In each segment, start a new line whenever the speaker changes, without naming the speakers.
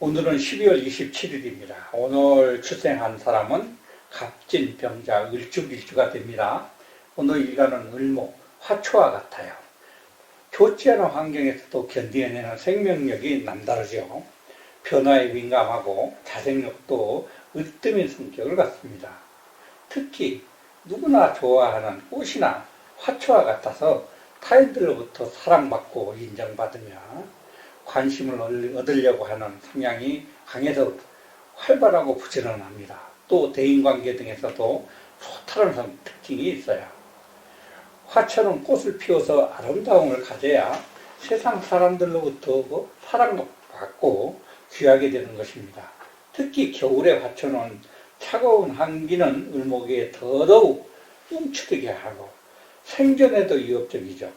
오늘은 12월 27일입니다. 오늘 출생한 사람은 갑진, 병자, 을죽 일주가 됩니다. 오늘 일간은 을목, 화초와 같아요. 좋지 않은 환경에서도 견디어내는 생명력이 남다르죠. 변화에 민감하고 자생력도 으뜸인 성격을 갖습니다. 특히 누구나 좋아하는 꽃이나 화초와 같아서 타인들로부터 사랑받고 인정받으며 관심을 얻- 얻으려고 하는 성향이 강해서 활발하고 부지런합니다. 또 대인관계 등에서도 소탈한 성- 특징이 있어요. 화초는 꽃을 피워서 아름다움을 가져야 세상 사람들로부터 그 사랑받고 귀하게 되는 것입니다. 특히 겨울의 화초는 차가운 한기는 을목에 더더욱 움츠리게 하고 생존에도 위협적이죠.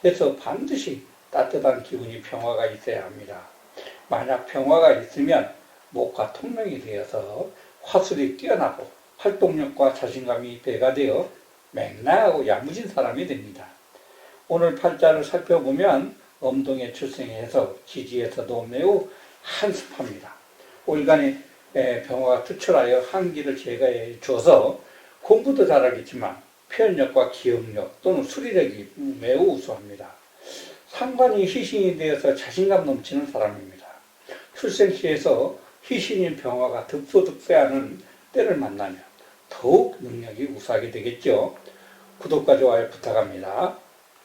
그래서 반드시 따뜻한 기운이 평화가 있어야 합니다. 만약 평화가 있으면 목과 통명이 되어서 화술이 뛰어나고 활동력과 자신감이 배가 되어 맹랑하고 야무진 사람이 됩니다. 오늘 팔자를 살펴보면 엄동에 출생해서 지지에서도 매우 한습합니다. 올간에 에, 병화가 투철하여 한기를 제거해 줘서 공부도 잘하겠지만 표현력과 기억력 또는 수리력이 매우 우수합니다. 상관이 희신이 되어서 자신감 넘치는 사람입니다. 출생시에서 희신인 병화가 득소득세하는 때를 만나면 더욱 능력이 우수하게 되겠죠. 구독과 좋아요 부탁합니다.